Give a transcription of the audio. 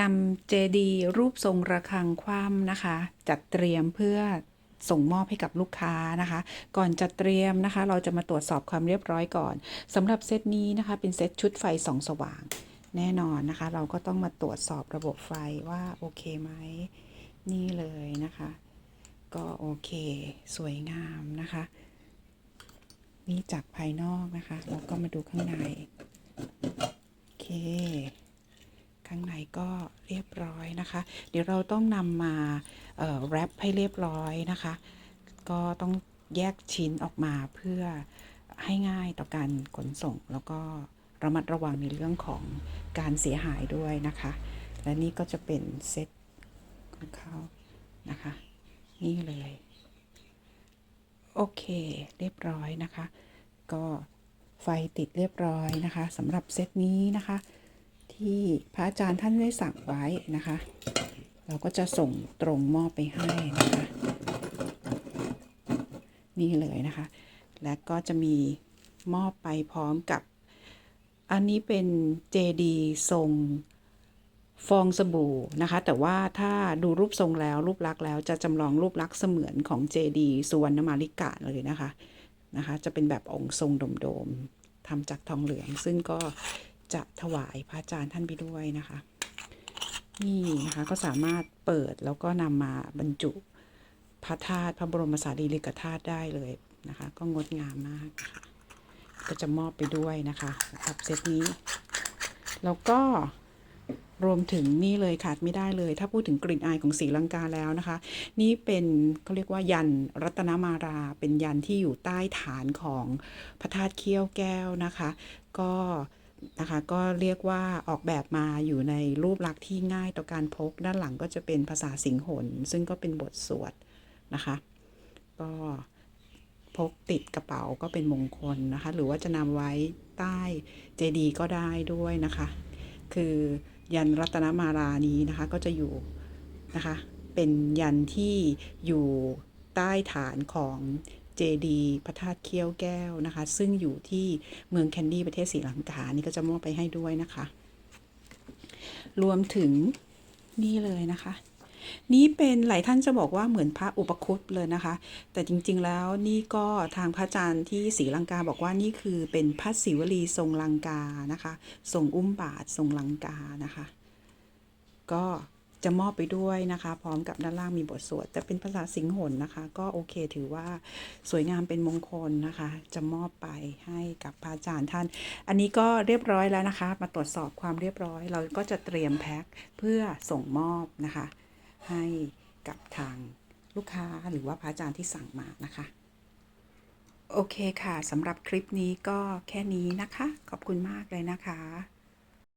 นำเจดีรูปทรงระฆังคว่ำนะคะ จัดเตรียมเพื่อส่งมอบให้กับลูกค้านะคะ ก่อนจัดเตรียมนะคะ เราจะมาตรวจสอบความเรียบร้อยก่อนสำหรับเซตนี้นะคะ เป็นเซตชุดไฟสองสว่าง แน่นอนนะคะ เราก็ต้องมาตรวจสอบระบบไฟว่าโอเคไหมนี่เลยนะคะ ก็โอเค สวยงามนะคะ นี่จากภายนอกนะคะเราก็มาดูข้างใน โอเค ข้างในก็เรียบร้อยนะคะ เดี๋ยวเราต้องนำมาแรปให้เรียบร้อยนะคะ ก็ต้องแยกชิ้นออกมาเพื่อให้ง่ายต่อการขนส่ง แล้วก็ระมัดระวังในเรื่องของการเสียหายด้วยนะคะ และนี่ก็จะเป็นเซตของเขานะคะ นี่เลย โอเคเรียบร้อยนะคะ ก็ไฟติดเรียบร้อยนะคะสำหรับเซตนี้นะคะ ที่พระอาจารย์ท่านได้สั่งไว้นะคะ เราก็จะส่งตรงมอบไปให้นะคะ นี่เลยนะคะ และก็จะมีมอบไปพร้อมกับ อันนี้เป็นเจดีทรงฟองสบู่นะคะ แต่ว่าถ้าดูรูปทรงแล้วรูปลักษณ์แล้วจะจำลองรูปลักษณ์เสมือนของเจดีสุวรรณมาริกาเลยนะคะนะคะ จะเป็นแบบองค์ทรงโดมๆทำจากทองเหลืองซึ่งก็ จะถวายพระอาจารย์ท่านไปด้วยนะคะ นี่นะคะก็สามารถเปิดแล้วก็นำมาบรรจุพระธาตุพระบรมสารีริกธาตุได้เลยนะคะ ก็งดงามมากะะก็จะมอบไปด้วยนะคะสำหรับเซตนี้ แล้วก็รวมถึงนี่เลยขาดไม่ได้เลย ถ้าพูดถึงกลิ่นอายของศรีลังกาแล้วนะคะ นี่เป็นเขาเรียกว่ายันรัตนมาราเป็นยันที่อยู่ใต้ฐานของพระธาตุเขี้ยวแก้วนะคะ ก็ นะคะ ก็เรียกว่าออกแบบมาอยู่ในรูปลักษณ์ที่ง่ายต่อการพก ด้านหลังก็จะเป็นภาษาสิงหนซึ่งก็เป็นบทสวดนะคะ ก็พกติดกระเป๋าก็เป็นมงคลนะคะ หรือว่าจะนำไว้ใต้เจดีย์ก็ได้ด้วยนะคะ คือยันรัตนมารานี้นะคะก็จะอยู่นะคะ เป็นยันที่อยู่ใต้ฐานของ เจดีพระธาตุเขี้ยวแก้วนะคะ ซึ่งอยู่ที่เมืองแคนดี้ประเทศศรีลังกานี่ก็จะมอบไปให้ด้วยนะคะ รวมถึงนี่เลยนะคะ นี่เป็นหลายท่านจะบอกว่าเหมือนพระอุปคุตเลยนะคะ แต่จริงๆแล้วนี่ก็ทางพระอาจารย์ที่ศรีลังกาบอกว่านี่คือเป็นพระศิวลีทรงลังกานะคะ ทรงอุ้มบาททรงลังกานะคะ ก็ จะมอบไปด้วยนะคะ พร้อมกับด้านล่างมีบทสวดแต่เป็นภาษาสิงหนนะคะ ก็โอเคถือว่าสวยงามเป็นมงคลนะคะ จะมอบไปให้กับพระอาจารย์ท่าน อันนี้ก็เรียบร้อยแล้วนะคะ มาตรวจสอบความเรียบร้อย เราก็จะเตรียมแพ็คเพื่อส่งมอบนะคะ ให้กับทางลูกค้าหรือว่าพระอาจารย์ที่สั่งมานะคะโอเคค่ะสำหรับคลิปนี้ก็แค่นี้นะคะ ขอบคุณมากเลยนะคะ